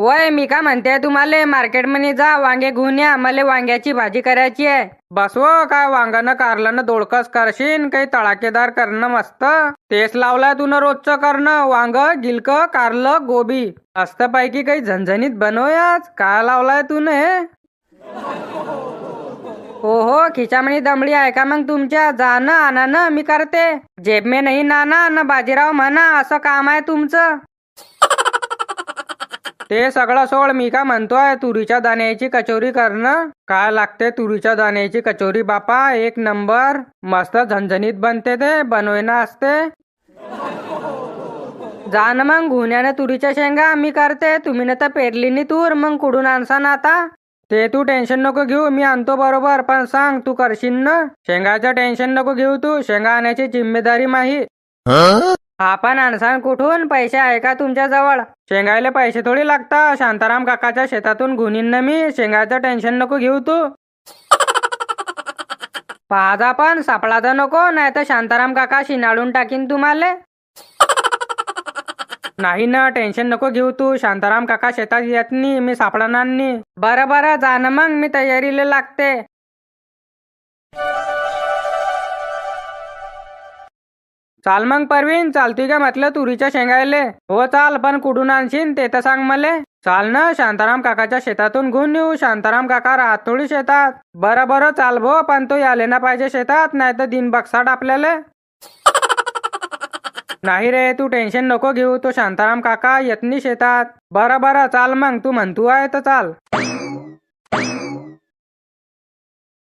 वय मी का म्हणते तुम्हाला मार्केटमध्ये जा वांगे घेऊन या मला वांग्याची भाजी करायची आहे. बसव हो, काय वांगानं कारल्यानं दोडकस करशीन काही तळाकेदार करणं मस्त. तेच लावलाय तू रोजचं करणं वांग गिलक कारलं गोबी. असत पैकी काही झणझणीत बनवयाच काय लावलाय तू हे हो हो खिचामणी दमडी आहे का मग तुमच्या? जा ना आणा ना मी करते. जेब में नाही नाना न बाजीराव म्हणा असं काम आहे तुमचं. ते सगळं सोड मी का म्हणतोय तुरीच्या दाण्याची कचोरी करणं. काय लागते तुरीच्या दाण्याची कचोरी बापा? एक नंबर. मस्त झणझणीत बनते ते बनवेना असते. जा ना मग घुण्याने तुरीच्या शेंगा मी करते. तुम्ही ना तर पेरली नी तूर मग कुठून आणसा ना आता? ते तू टेन्शन नको घेऊ मी आणतो बरोबर पण सांग तू करशील ना? शेंगाचं टेन्शन नको घेऊ तू शेंगा आणायची जिम्मेदारी माही. आपण आणसान कुठून? पैसे आहे का तुमच्या जवळ शेंगायला पैसे थोडी लागतात. शांताराम काकाच्या शेतातून गुन्हीन मी. शेंगायचं टेन्शन नको घेऊ तू. पाहता पण. सापळाचा नको. नाही तर शांताराम काका शिनाळून टाकीन तुम्हाला. नाही ना टेन्शन नको घेऊ तू. शांताराम काका शेतात येत नाही. मी सापडणार नाही बरं बरं. जा ना मग. मी तयारीला लागते. चाल मग परवीन चालती का म्हटलं तुरीच्या शेंगायले? हो चाल पण कुठून आणशील ते तर सांग मले. चाल ना शांताराम काकाच्या शेतातून घेऊन येऊ. शांताराम काका राहत थोडी शेतात. बरं बरं चाल भो पण तो याले ना पाहिजे शेतात नाही तर दिन बक्साट आपल्याला. नाही रे तू टेन्शन नको घेऊ. तो शांताराम काका येतनी शेतात. बरं बरं चाल मग तू म्हणतो आहे तर चाल.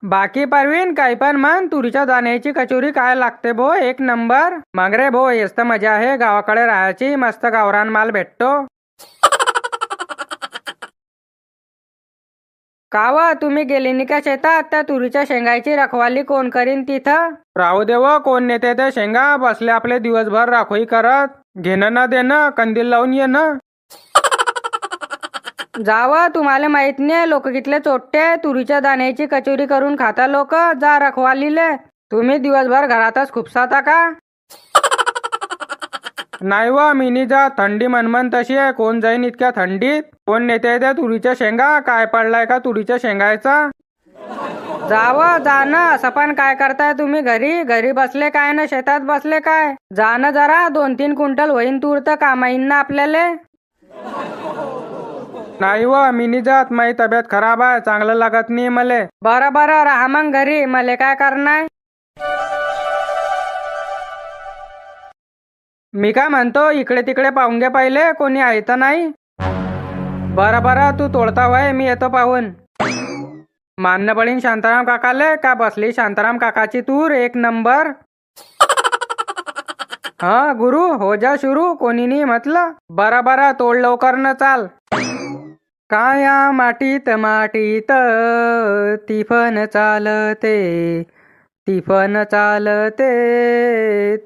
बाकी परवीन काही पण म्हण तुरीच्या दाण्याची कचोरी काय लागते भो? एक नंबर. मग रे भो हेच तर मजा आहे गावाकडे राहायची मस्त गावरान माल भेटतो. कावा तुम्ही गेली नाही का शेतात? त्या तुरीच्या शेंगाची रखवाली कोण करीन तिथं? राहू देव कोण नेते ते शेंगा? बसले आपले दिवसभर राखोई करत. घेणं ना देणं कंदील लावून येणं. जावं तुम्हाला माहीत नाही लोक कितले चोट्टे तुरीच्या दाण्याची कचोरी करून खाता लोक जा रखवालीले. तुम्ही दिवसभर घरातच खुपसाता का? नाही व मिनी जा थंडी मनमन तशी आहे. कोण जाईन इतक्या थंडीत? कोण नेते त्या तुरीच्या शेंगा? काय पडलाय का तुरीच्या शेंगायचा? जावं जा ना असं पण काय करताय तुम्ही घरी? घरी बसले काय ना? शेतात बसले काय? जा ना जरा. दोन तीन क्विंटल होईन तूर तर कामा येईन ना आपल्याला. नाही व मिनी जात माझी तब्येत खराब आहे चांगलं लागत नाही मले. बरं बरं राहा मग घरी मले काय करणार? मी काय म्हणतो इकडे तिकडे पाहून घे पहिले कोणी आहे तर नाही. बरं बरं तू तोडता वय मी येतो पाहून. मान्य पडीन शांताराम काकाले का बसली शांताराम काकाची तूर एक नंबर. हा गुरु हो जा शुरू कोणी नाही म्हटलं. बरा बरा तोड लवकर न चाल. काया माटीत माटीत तिफन चालते तिफन चालते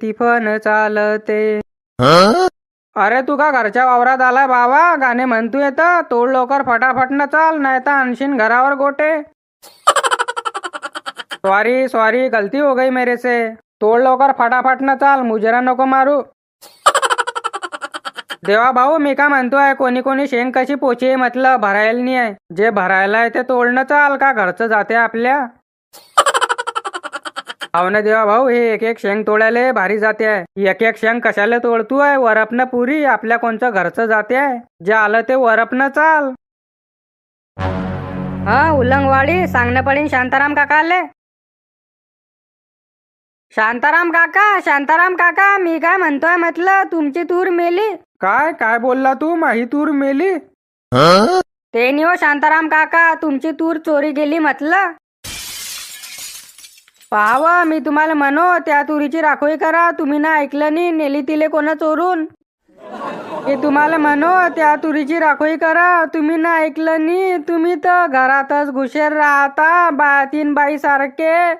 तिफन चालते. अरे तू का घरच्या वावरात आलाय बाबा? गाणे म्हणतू येत. तोड लवकर फटाफट न चाल नाही तर आणशीन घरावर गोटे. सॉरी सॉरी गलती हो गई मेरे से. तोड लवकर फटाफट न चाल मुजरा नको मारू. देवा भाऊ मी का म्हणतोय कोणी कोणी शेंग कशी पोचे म्हटलं भरायला नाही आहे. जे भरायला आहे ते तोडणं चाल का? घरचं जाते आपल्या. हो ना देवा भाऊ हे एक एक शेंग तोडायला भारी जाते आहे. एक एक शेंग कशाला तोडतोय? वरपनं पुरी आपल्या कोणचं घरचं जाते आहे? जे आलं ते वरपन चाल. हा उलंगवाडी सांगणं पडीन शांताराम काकाले शांताराम काका शांताराम काका मी काय म्हणतोय म्हटलं तुमची तूर मेली? काय काय बोलला तू? माही तूर मेली? ते हो शांताराम काका तुमची तूर चोरी गेली म्हटलं? पाहाव मी तुम्हाला म्हणो त्या तुरीची राखोई करा तुम्ही ना ऐकलं नाही नेली तिले कोणा चोरून? हे तुम्हाला म्हणो त्या तुरीची राखोई करा तुम्ही ना ऐकलं नाही तुम्ही तर घरातच घुशेर राहता बा तीन बाई सारखे.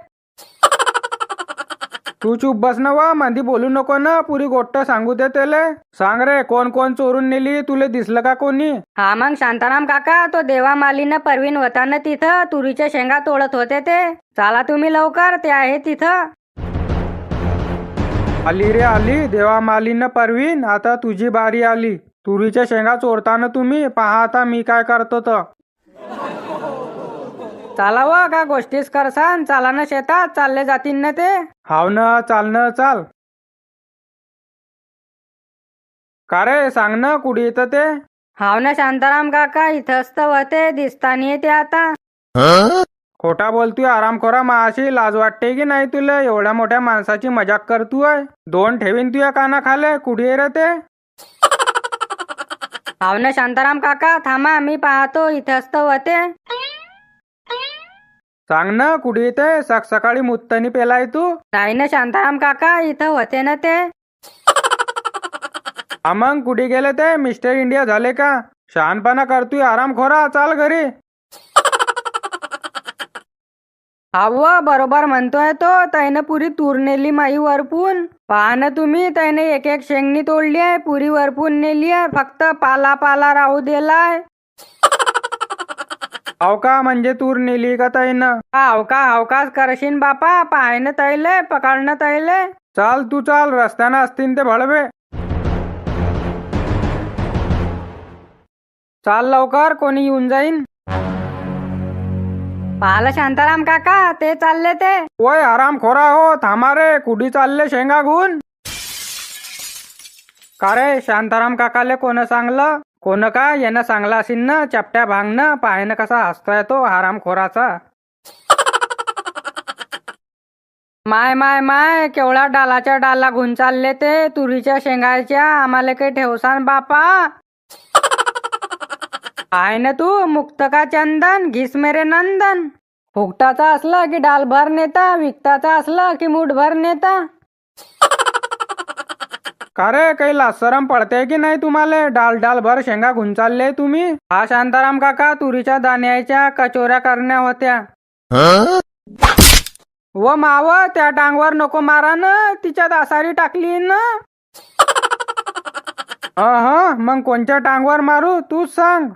तू चुप बस ना वा मंदी बोलू नको ना पुरी गोष्ट सांगू दे त्याले. सांग रे कोण कोण चोरून नेली तुले दिसलं का कोणी? हा मग शांताराम काका तो देवा मालीनं परवीन होता ना तिथं तुरीच्या शेंगा तोडत होते ते. चला तुम्ही लवकर ते आहे तिथं. आली रे आली. देवा मालीनं परवीन आता तुझी बारी आली. तुरीच्या शेंगा चोरताना तुम्ही पहा आता मी काय करतो तर. चालावं का गोष्टीच करसान? चाला ना शेतात चालले जातीन ना ते. हाव ना चालणं चाल. का रे सांग ना कुठे येतं ते? हाव ना शांताराम काका इथंच तर होते दिसतानी ते आता. खोटा बोलतोय आराम करा माशी लाज वाटते की नाही तुला? एवढ्या मोठ्या माणसाची मजाक करतोय. दोन ठेवीन तुया काना खाले कुठे रे ते? हाव ना शांताराम काका थांबा मी पाहतो इथंच तर होते सांग ना कुठे येते सक सकाळी मुत्तनी पेलाय तू. नाही ना शांताराम काका इथं होते ना ते. हा मग कुठे गेले ते? मिस्टर इंडिया झाले का? शहाणपणा करतोय आराम खोरा चाल घरी. हाव बरोबर म्हणतोय तो त्यानं पुरी तूर नेली माई वरपून. पहा ना तुम्ही त्याने एक एक शेंगणी तोडली आहे पुरी वरपून नेली आहे फक्त पाला पाला राहू दिलाय. हाव का म्हणजे तूर नेली का ताईनं? हाव का? अवकाश करशीन बापा? पाहायनं तैले पकडणं तैले चाल तू चाल रस्त्यानं असतील ते भडवे. चाल लवकर कोणी येऊन जाईन. पाहिलं शांताराम काका? ते चालले ते. ओय आराम खोरा हो थांबा रे. कुठे चालले शेंगा गुण का रे शांताराम काकाले कोण सांगलं? कोण का यानं सांगलं असेल ना चपट्या भांगणं पाहायनं कसा हसतोय तो हरामखोराचा. माय माय माय केवढा डालाच्या डाला घेऊन चालले ते तुरीच्या शेंगाच्या आम्हाला काही ठेवसान बापा. आहे ना तू मुक्त का चंदन घिस मेरे नंदन. फुकटाचा असला की डालभर नेता विकताचा असला की मूठभर नेता. का रे काही लासरम पडते की नाही तुम्हाला? डाल डाल भर शेंगा घेऊन चालले तुम्ही? हा शांताराम काका तुरीच्या दाण्याच्या कचोऱ्या करण्या होत्या. व माव त्या टांगवर नको मारा ना तिच्या दासारी टाकली ना. हा मग कोणत्या टांगवर मारू तूच सांग.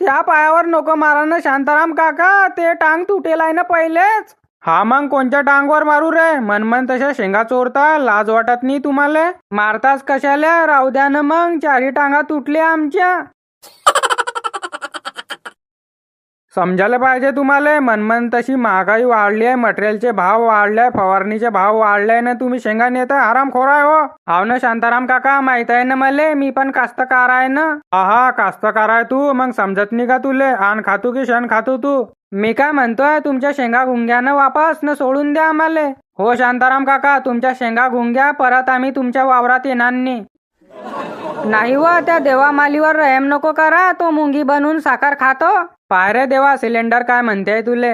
त्या पायावर नको मारा ना शांताराम काका ते टांग तुटेल आहे ना पहिलेच. हा मग कोणच्या टांगवर मारू रे? मनमन तशा शेंगा चोरता लाज वाटत नाही तुम्हाला? मारताच कशाला? राहू द्या ना मग चारी टांगा तुटल्या आमच्या. समजायला पाहिजे तुम्हाला? मनमन तशी महागाई वाढली आहे मटेरियलचे भाव वाढले फवारणीचे भाव वाढले ना तुम्ही शेंगा नेता आराम खोराय हो. हाव ना शांताराम काका माहीत आहे ना मले? मी पण कास्तकार आहे ना. हा कास्तकार आहे तू मग समजत नाही का तुले? आण खातू की शेण खातू तू? मी काय म्हणतोय तुमच्या शेंगा गुंग्यानं वापस न सोडून द्या आम्हाला हो शांताराम काका तुमच्या शेंगा गुंग्या परत आम्ही तुमच्या वावरात येणार नाही. नाही व त्या देवा मालीवर रहम नको करा तो मुंगी बनवून साखर खातो. पाय रे देवा सिलेंडर काय म्हणते तुले?